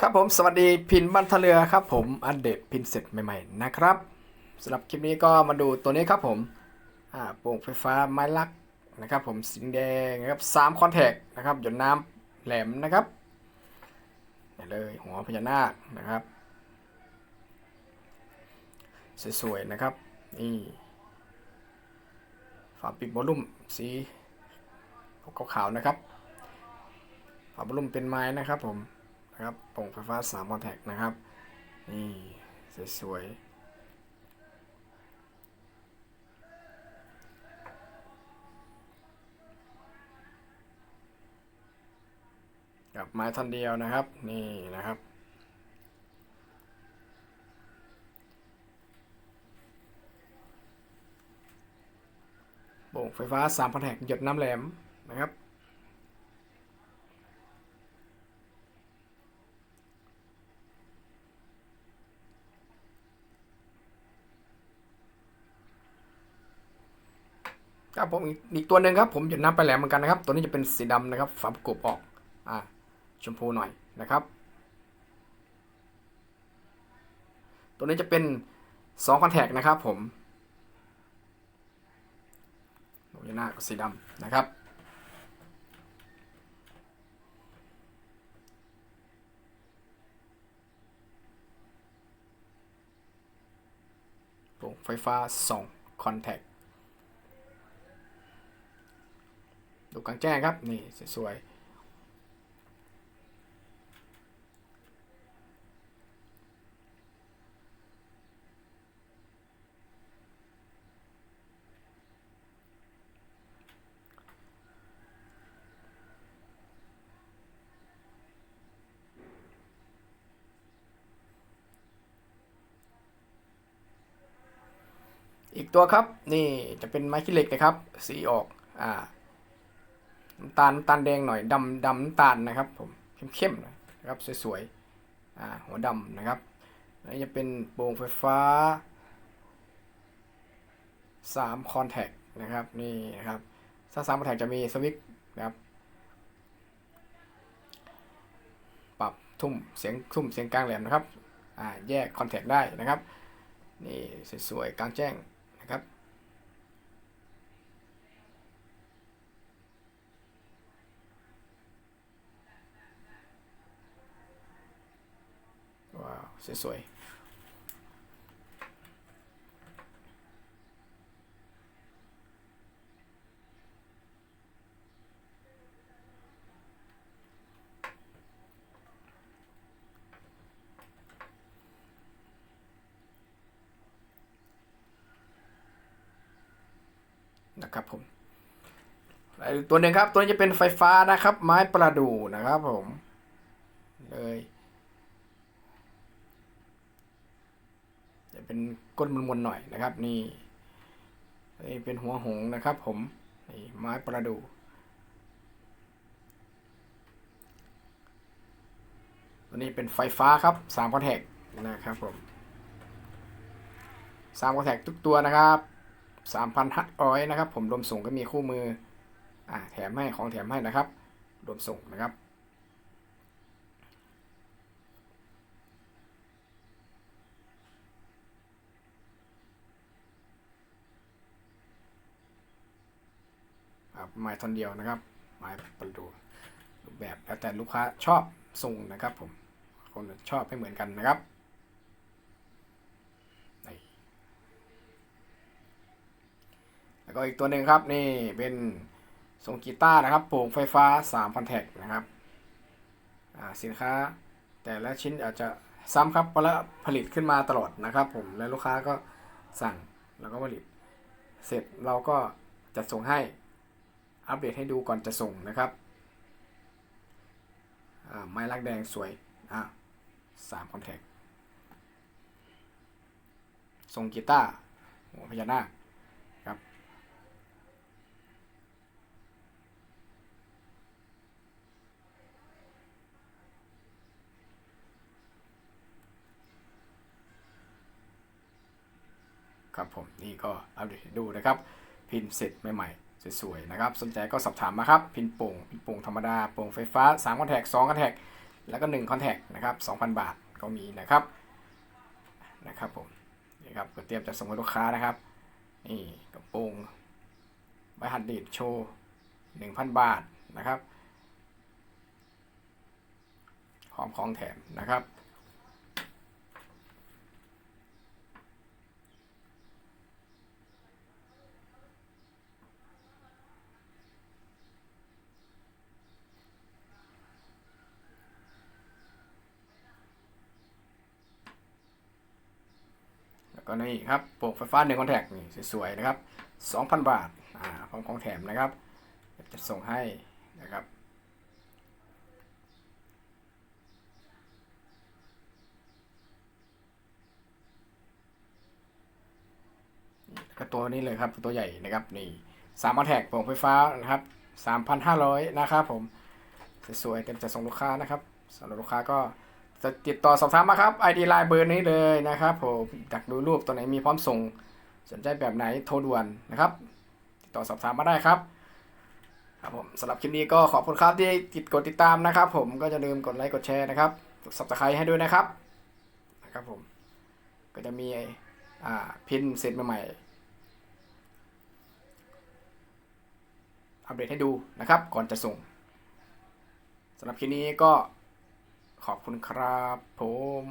ครับผมสวัสดีพินบันทะเรือครับผมอัปเดตพินเสร็จใหม่ๆนะครับสำหรับคลิปนี้ก็มาดูตัวนี้ครับผมอ่าโป่งไฟฟ้าไม้ลักนะครับผมสีแดงนะครับสามคอนแทคนะครับหยดน้ำแหลมนะครับนี่เลยหัวพญานาคนะครับ สวยๆนะครับนี่ฝาปิดบอลลุ่มสีขาวๆนะครับฝาบอลลุ่มเป็นไม้นะครับผม นะครับโป่งไฟฟ้า3คอแทคนะครับ นี่สวยๆกับไม้ท่อนเดียวนะครับ นี่นะครับโป่งไฟฟ้า3คอนแทคหยดน้ำแหลมนะครับ ครับผมอีกตัวหนึ่งครับผมหยดน้ำไปแหลมเหมือนกันนะครับ ตัวนี้จะเป็นสีดำนะครับฝาประกบออกอ่าชมพูหน่อยนะครับ ตัวนี้จะเป็น2คอนแทคนะครับผมโอ้ยหน้าก็สีดำนะครับโปร่งไฟฟ้า2คอนแทค กลางแจ้งครับนี่สวยอีกตัวครับ นี่จะเป็นไม้ขี้เหล็กนะครับ สีออกอ่า น้ำตาลน้ำตาลแดงหน่อยดำดำน้ำตาลนะครับผมเข้มๆหน่อยนะครับสวยๆอ่าหัวดำนะครับนนี้จะเป็นโปร่งไฟฟ้า3คอนแทคนะครับนี่นะครับถ้า3คอนแทคจะมีสวิตช์นะครับปรับทุ่มเสียงทุ่มเสียงกลางแหลมนะครับอ่าแยกคอนแทคได้นะครับนี่สวยๆกลางแจ้งนะครับ ว้าว สวยนะครับผมอีกตัวหนึ่งครับ ตัวนี้จะเป็นไฟฟ้านะครับ ไม้ประดู่นะครับผม เลย จะ เป็นก้นมนๆหน่อยนะครับ นี่นี่เป็นหัวหงนะครับผมนี่ไม้ประดู่ตัวนี้เป็นไฟฟ้าครับสามคอนแทคนะครับผมสามคอนแทคทุกตัวนะครับสามพันฮัตออยนะครับ ผมรวมส่งก็มีคู่มืออ่าแถมให้ของแถมให้นะครับ รวมส่งนะครับ ครับไม้ท่อนเดียวนะครับไม้ประดูรูปแบบแล้วแต่ลูกค้าชอบทรงนะครับผมคนชอบไม่เหมือนกันนะครับแล้วก็อีกตัวหนึ่งครับนี่เป็นทรงกีตาร์นะครับโปร่งไฟฟ้า3พันแทกนะครับสินค้าแต่ละชิ้นอาจจะซ้ำครับเพราะละผลิตขึ้นมาตลอดนะครับผมและลูกค้าก็สั่งแล้วก็ผลิต เสร็จเราก็จะส่งให้ อัปเดตให้ดูก่อนจะส่งนะครับไม้ลักแดงสวยอะสามคอนแทคทรงกีตาร์หัวพญานาคครับ ครับผมนี่ก็อัปเดตให้ดูนะครับ พินเสร็จใหม่ๆ สวยๆนะครับ สนใจก็สอบถามมาครับ พินโป่งพินโป่งธรรมดาโป่งไฟฟ้า3คอนแทค2คอนแทคแล้วก็1 Contact นะครับ2,000 บาทก็มีนะครับนะครับผมนี่ครับก็เตรียมจะส่งให้ลูกค้านะครับนี่กระโปรงใบหัดดีดโชว์1,000 บาทนะครับหอมของแถมนะครับ ก็นี่ครับปกไฟฟ้าหนึ่งคอนแทคนี่สวยๆนะครับ 2,000 บาทอ่าพร้อมของแถมนะครับ จะส่งให้นะครับก็ตัวนี้เลยครับตัวใหญ่นะครับนี่สามคอนแทคปลูกไฟฟ้านะครับ3,500นะครับผมสวยๆเต็มจะส่งลูกค้านะครับสำหรับลูกค้าก็ จะติดต่อสอบถามมาครับ ID ไลน์เบอร์นี้เลยนะครับผมอยากดูรูปตัวไหนมีพร้อมส่ง สนใจแบบไหนโทรด่วนนะครับ ติดต่อสอบถามมาได้ครับ ครับผมสำหรับคลิปนี้ก็ขอบคุณครับที่ติดกดติดตามนะครับ ผมก็จะลืมกดไลค์กดแชร์นะครับกด subscribe ให้ด้วยนะครับนะครับผมก็จะมีอ่าพินเสร็จใหม่อัปเดตให้ดูนะครับ ก่อนจะส่งสำหรับคลิปนี้ก็ ขอบคุณครับผม